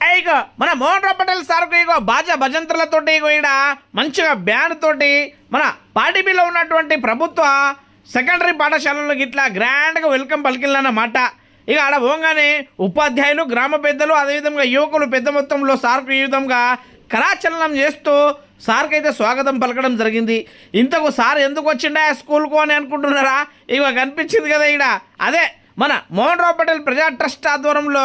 ఇగో మన మోహన్ రావు పటేల్ సార్కు ఇగో బాజా భజంత్రులతోటి ఇగో ఈడ మంచిగా బ్యాండ్ తోటి మన పార్టీబీలో ఉన్నటువంటి ప్రభుత్వ సెకండరీ పాఠశాలలకు ఇట్లా గ్రాండ్గా వెల్కమ్ పలికిల్లన్నమాట ఇక ఆడ పోగానే ఉపాధ్యాయులు గ్రామ పెద్దలు అదేవిధంగా యువకులు పెద్ద మొత్తంలో సార్కు ఈ విధంగా కరాచలనం చేస్తూ సార్కి అయితే స్వాగతం పలకడం జరిగింది. ఇంతకు సార్ ఎందుకు వచ్చిండా స్కూల్కు అని అనుకుంటున్నారా? ఇక కనిపించింది కదా ఈడ. అదే మన మోహన్ రావు పటేల్ ప్రజా ట్రస్ట్ ఆధ్వర్యంలో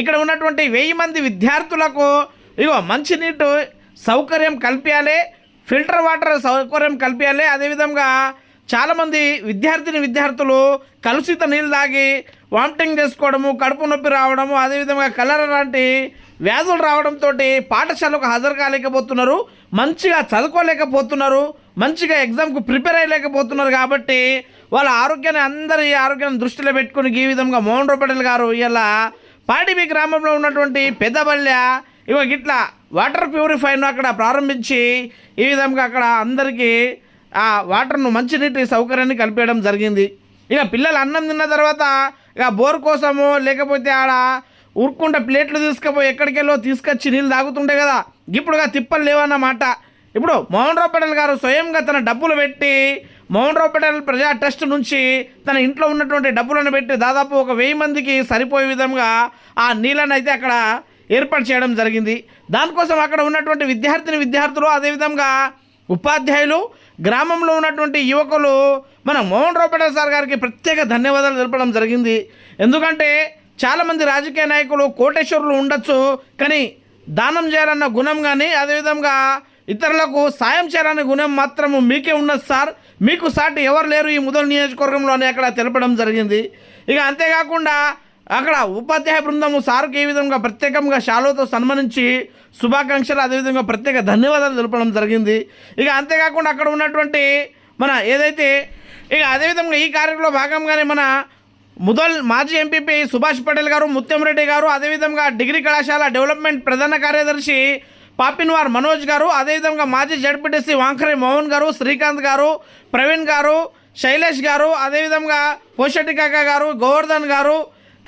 ఇక్కడ ఉన్నటువంటి వెయ్యి మంది విద్యార్థులకు ఇగో మంచినీటి సౌకర్యం కల్పించాలి ఫిల్టర్ వాటర్ సౌకర్యం కల్పించాలి. అదేవిధంగా చాలామంది విద్యార్థిని విద్యార్థులు కలుషిత నీళ్ళు తాగి వామిటింగ్ చేసుకోవడము కడుపు నొప్పి రావడము అదేవిధంగా కలర్ లాంటి వ్యాధులు రావడంతో పాఠశాలకు హాజరు కాలేకపోతున్నారు మంచిగా చదువుకోలేకపోతున్నారు మంచిగా ఎగ్జామ్కు ప్రిపేర్ అయ్యలేకపోతున్నారు కాబట్టి వాళ్ళ ఆరోగ్యాన్ని అందరి ఆరోగ్యాన్ని దృష్టిలో పెట్టుకుని ఈ విధంగా మోహన్ రూపటల్ గారు ఇలా పాటిబి గ్రామంలో ఉన్నటువంటి పెద్దబల్య ఇవ గిట్లా వాటర్ ప్యూరిఫైర్ను అక్కడ ప్రారంభించి ఈ విధంగా అక్కడ అందరికీ ఆ వాటర్ను మంచినీటి సౌకర్యాన్ని కల్పించడం జరిగింది. ఇక పిల్లలు అన్నం తిన్న తర్వాత ఇక బోర్ కోసము లేకపోతే ఆడ ఊరుకుంటే ప్లేట్లు తీసుకుపోయి ఎక్కడికెళ్ళో తీసుకొచ్చి నీళ్ళు తాగుతుండే కదా. ఇప్పుడుగా తిప్పలు లేవన్నమాట. ఇప్పుడు మోహన్ రావు పటేల్ గారు స్వయంగా తన డబ్బులు పెట్టి మోహన్ రావు పటేల్ ప్రజా ట్రస్ట్ నుంచి తన ఇంట్లో ఉన్నటువంటి డబ్బులను పెట్టి దాదాపు ఒక వెయ్యి మందికి సరిపోయే విధంగా ఆ నీళ్ళని అయితే అక్కడ ఏర్పాటు చేయడం జరిగింది. దానికోసం అక్కడ ఉన్నటువంటి విద్యార్థిని విద్యార్థులు అదేవిధంగా ఉపాధ్యాయులు గ్రామంలో ఉన్నటువంటి యువకులు మన మోహన్ రావు సార్ గారికి ప్రత్యేక ధన్యవాదాలు తెలపడం జరిగింది. ఎందుకంటే చాలామంది రాజకీయ నాయకులు కోటేశ్వరులు ఉండొచ్చు కానీ దానం చేయాలన్న గుణం కానీ అదేవిధంగా ఇతరులకు సాయం చేయాలనే గుణం మాత్రము మీకే ఉన్నది సార్. మీకు సాటి ఎవరు లేరు ఈ ముదల్ నియోజకవర్గంలో అని అక్కడ తెలపడం జరిగింది. ఇక అంతేకాకుండా అక్కడ ఉపాధ్యాయ బృందము సార్కి ఏ విధంగా ప్రత్యేకంగా షాలోతో సన్మానించి శుభాకాంక్షలు అదేవిధంగా ప్రత్యేక ధన్యవాదాలు తెలపడం జరిగింది. ఇక అంతేకాకుండా అక్కడ ఉన్నటువంటి మన ఏదైతే ఇక అదేవిధంగా ఈ కార్యక్రమంలో భాగంగానే మన ముదల్ మాజీ ఎంపీపీ సుభాష్ పటేల్ గారు ముత్యంరెడ్డి గారు అదేవిధంగా డిగ్రీ కళాశాల డెవలప్మెంట్ ప్రధాన కార్యదర్శి పాపిన్వార్ మనోజ్ గారు అదేవిధంగా మాజీ జడ్పీటీసీ వాంఖరే మోహన్ గారు శ్రీకాంత్ గారు ప్రవీణ్ గారు శైలేష్ గారు అదేవిధంగా పోషటికాక గారు గోవర్ధన్ గారు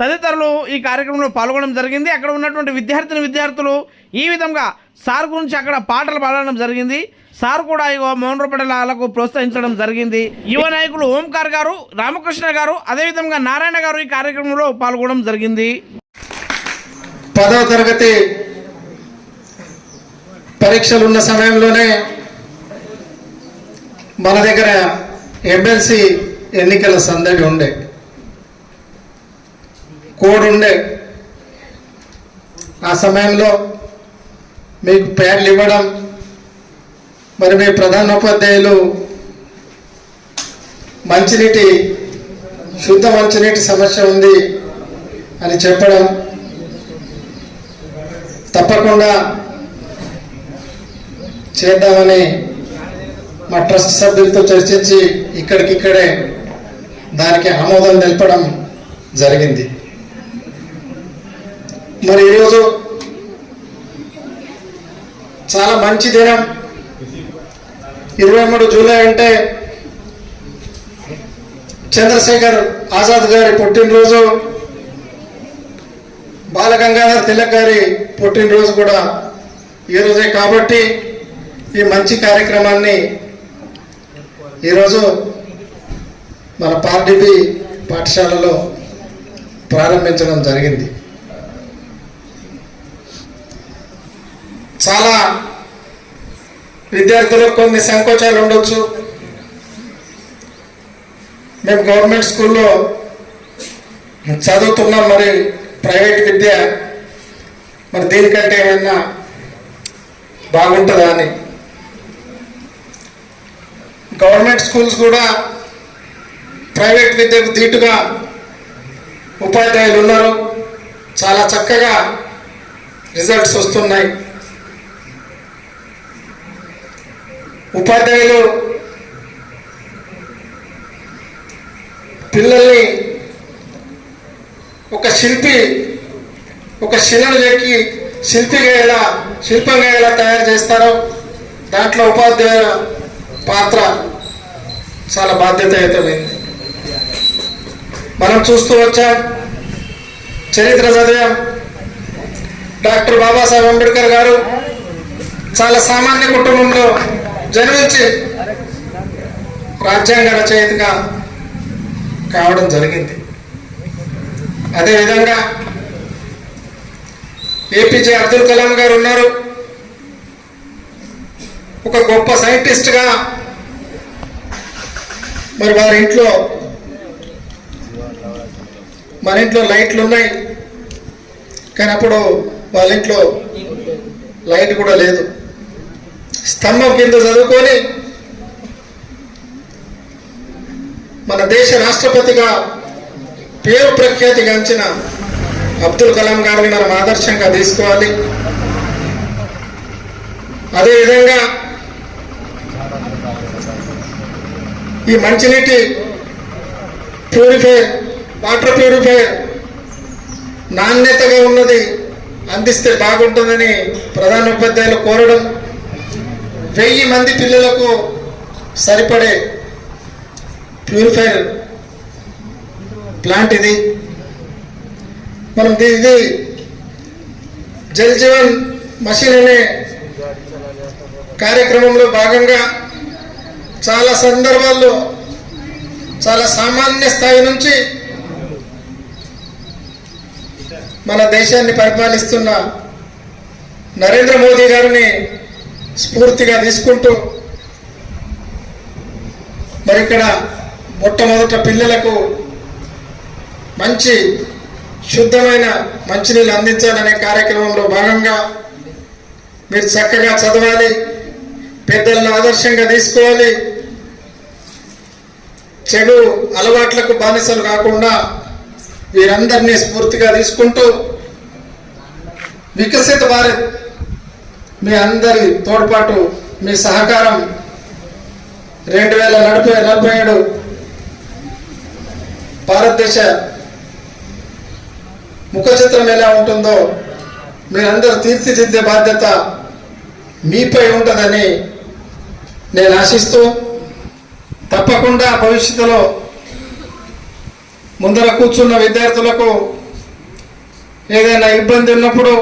తదితరులు ఈ కార్యక్రమంలో పాల్గొనడం జరిగింది. అక్కడ ఉన్నటువంటి విద్యార్థిని విద్యార్థులు ఈ విధంగా సార్ గురించి అక్కడ పాటలు పాడడం జరిగింది. సార్ కూడా ఇగో మౌన రూపాయల ప్రోత్సహించడం జరిగింది. యువ నాయకులు ఓంకార్ గారు రామకృష్ణ గారు అదేవిధంగా నారాయణ గారు ఈ కార్యక్రమంలో పాల్గొనడం జరిగింది. పదవ తరగతి పరీక్షలు ఉన్న సమయంలోనే మన దగ్గర ఎమ్మెల్సీ ఎన్నికల సందడి ఉండే. కోడ్ ఉండే ఆ సమయంలో మీకు పేర్లు ఇవ్వడం మరి మీ ప్రధానోపాధ్యాయులు మంచినీటి శుద్ధ మంచినీటి సమస్య ఉంది అని చెప్పడం తప్పకుండా చేద్దామని మా ట్రస్ట్ సభ్యులతో చర్చించి ఇక్కడికిక్కడే దానికి ఆమోదం తెలపడం జరిగింది. మరి ఈరోజు చాలా మంచి దినం. ఇరవై మూడు జూలై అంటే చంద్రశేఖర్ ఆజాద్ గారి పుట్టినరోజు బాలగంగాధర్ తిలక్ గారి పుట్టినరోజు కూడా ఈ రోజే కాబట్టి ఈ మంచి కార్యక్రమాన్ని ఈరోజు మన పార్టీపీ పాఠశాలలో ప్రారంభించడం జరిగింది. చాలా విద్యార్థులకు కొన్ని సంకోచాలు ఉండొచ్చు. మేము గవర్నమెంట్ స్కూల్లో చదువుతున్నాం మరి ప్రైవేట్ విద్య. మరి దీనికంటే ఏమైనా బాగుంటుందా అని. గవర్నమెంట్ స్కూల్స్ కూడా ప్రైవేట్ విద్యకు ధీటుగా ఉపాధ్యాయులు ఉన్నారు. చాలా చక్కగా రిజల్ట్స్ వస్తున్నాయి. ఉపాధ్యాయులు పిల్లల్ని ఒక శిల్పి ఒక శిలను చెక్కి శిల్పిగా ఎలా శిల్పంగా ఎలా తయారు చేస్తారో. దాంట్లో ఉపాధ్యాయ పాత్ర చాలా బాధ్యతాయుతమైంది. మనం చూస్తూ వచ్చాం చరిత్ర చదివాం. డాక్టర్ బాబాసాహెబ్ అంబేద్కర్ గారు చాలా సామాన్య కుటుంబంలో జన్మించి రాజ్యాంగ రచయితగా కావడం జరిగింది. అదేవిధంగా ఏపీజే అబ్దుల్ కలాం గారు ఉన్నారు. ఒక గొప్ప సైంటిస్ట్గా మరి వారి ఇంట్లో మన ఇంట్లో లైట్లు ఉన్నాయి. కానీ అప్పుడు వాళ్ళ ఇంట్లో లైట్ కూడా లేదు. స్తంభం కింద చదువుకొని మన దేశ రాష్ట్రపతిగా పేరు ప్రఖ్యాతిగాంచిన అబ్దుల్ కలాం గారిని మనం ఆదర్శంగా తీసుకోవాలి. అదేవిధంగా ఈ మంచినీటి ప్యూరిఫైర్ వాటర్ ప్యూరిఫైర్ నాణ్యతగా ఉన్నది అందిస్తే బాగుంటుందని ప్రధాన ఉపాధ్యాయులు కోరడం. వెయ్యి మంది పిల్లలకు సరిపడే ప్యూరిఫైర్ ప్లాంట్ ఇది. మనం దీ- ఇది జల్ జీవన్ మషిన్ అనే కార్యక్రమంలో భాగంగా చాలా సందర్భాల్లో చాలా సామాన్య స్థాయి నుంచి మన దేశాన్ని పరిపాలిస్తున్న నరేంద్ర మోదీ గారిని స్ఫూర్తిగా తీసుకుంటూ మరి ఇక్కడ మొట్టమొదట పిల్లలకు మంచి శుద్ధమైన మంచినీళ్ళు అందించాలనే కార్యక్రమంలో భాగంగా మీరు చక్కగా చదవాలి పెద్దలను ఆదర్శంగా తీసుకోవాలి. చెడు అలవాట్లకు బానిసలు కాకుండా వీరందరినీ స్ఫూర్తిగా తీసుకుంటూ వికసిత భారత్ మీ అందరి తోడ్పాటు మీ సహకారం. రెండు వేల నలభై నలభై ఏడు భారతదేశ ముఖ చిత్రం ఎలా ఉంటుందో మీరందరూ తీర్చిదిద్దే బాధ్యత మీపై ఉంటుందని నేను ఆశిస్తూ తప్పకుండా భవిష్యత్తులో ముందర కూర్చున్న విద్యార్థులకు ఏదైనా ఇబ్బంది ఉన్నప్పుడు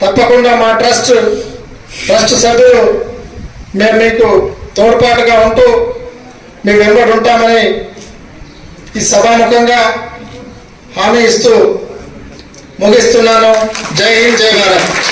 తప్పకుండా మా ట్రస్ట్ ట్రస్ట్ సభ్యులు మేము మీకు తోడ్పాటుగా ఉంటూ మీ వెంబడి ఉంటామని ఈ సభాముఖంగా హామీ ఇస్తూ ముగిస్తున్నాను. జై హింద్ జై భారత్.